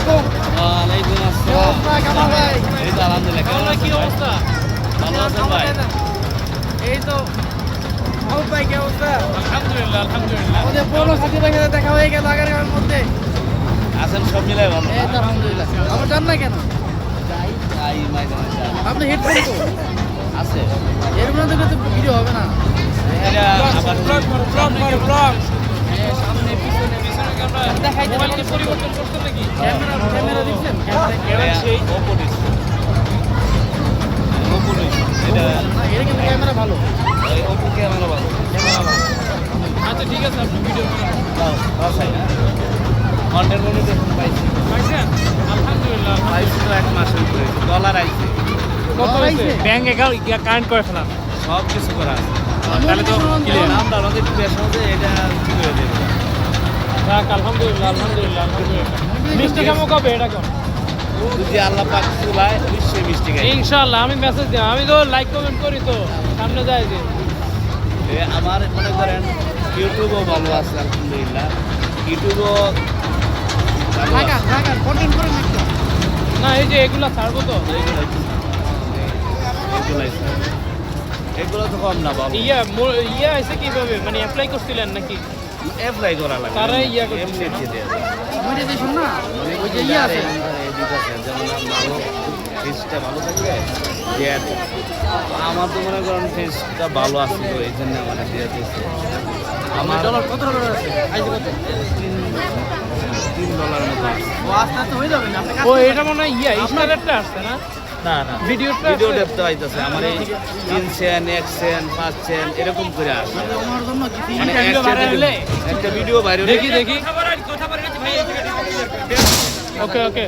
আসসালামু আলাইকুম। ওয়ালাইকুম আসসালাম। অবস্থা? ভাই? এই তো আলহামদুলিল্লাহ কেমন কি অবস্থা ভালো আছেন ভাই? এই তো। ভাই কি অবস্থা? আলহামদুলিল্লাহ আলহামদুলিল্লাহ। আমাদের পুরনো সাথী সাথে দেখা হয়ে গেল আগের মধ্যে। আছেন সব মিলাই ভালো। এই তো আলহামদুলিল্লাহ। আমার জান না কেন। আপনি হেডফোন তো? আছে। এর মধ্যে কিন্তু ভিডিও হবে না। এটা আবার সামনে পিছনে আচ্ছা ঠিক আছে ভিডিও হ্যাঁ? Content monetization পাইছি। পাইছেন এক মাসের উপরে। ডলার আইছে। কত হয়েছে ব্যাংক অ্যাকাউন্ট কারেন্ট করে সব কিছু করা আছে। তাহলে তো clear। নামটা আমাদের হচ্ছে, এটা ঠিক হয়ে যাবে। যাক আলহামদুলিল্লাহ আলহামদুলিল্লাহ আলহামদুলিল্লাহ। মিষ্টি কবে? এটা কম যদি আল্লাহ পাক চুলায় নিশ্চয়ই মিষ্টি খাই। ইনশাআল্লাহ আমি মেসেজ দিই আমি তো লাইক কমেন্ট করি তো। সামনে যাই যে। আমার মনে করেন ইউটিউবও ভালো আছে আলহামদুলিল্লাহ। ইউটিউবও না এই যে এগুলা ছাড়বো তো। এগুলো তো কম না বাবু। ইয়া ইয়া আছে কীভাবে? মানে অ্যাপ্লাই করছিলেন নাকি? অ্যাপ্লাই করা লাগে। তারা ইয়া করছে। এমনি দিয়ে দেয়। মনিটাইজেশন না? ওই যে ইয়ে আছে। এই দিক আছে, যেমন ভালো ফেসটা ভালো থাকলে দিয়ে আমার তো মনে করেন ফেসটা ভালো আছে তো এই জন্য মানে দিয়ে দিচ্ছে আমার ডলার কত ডলার আছে? আইছে কত? তিন ডলার মতো আছে। ও আস্তে আস্তে হয়ে যাবে না? ও এটা মনে হয় ইয়া স্টারেরটা আসছে না? না না। ভিডিওটা ভিডিও আছে? দেখতে পাইতেছে আমার এই তিন সেন এক সেন পাঁচ সেন এরকম করে আসে। কিছু মানে একটা ভিডিও একটা viral যদি- হলে? একটা ভিডিও বাইরে দেখি দেখি। ওকে ওকে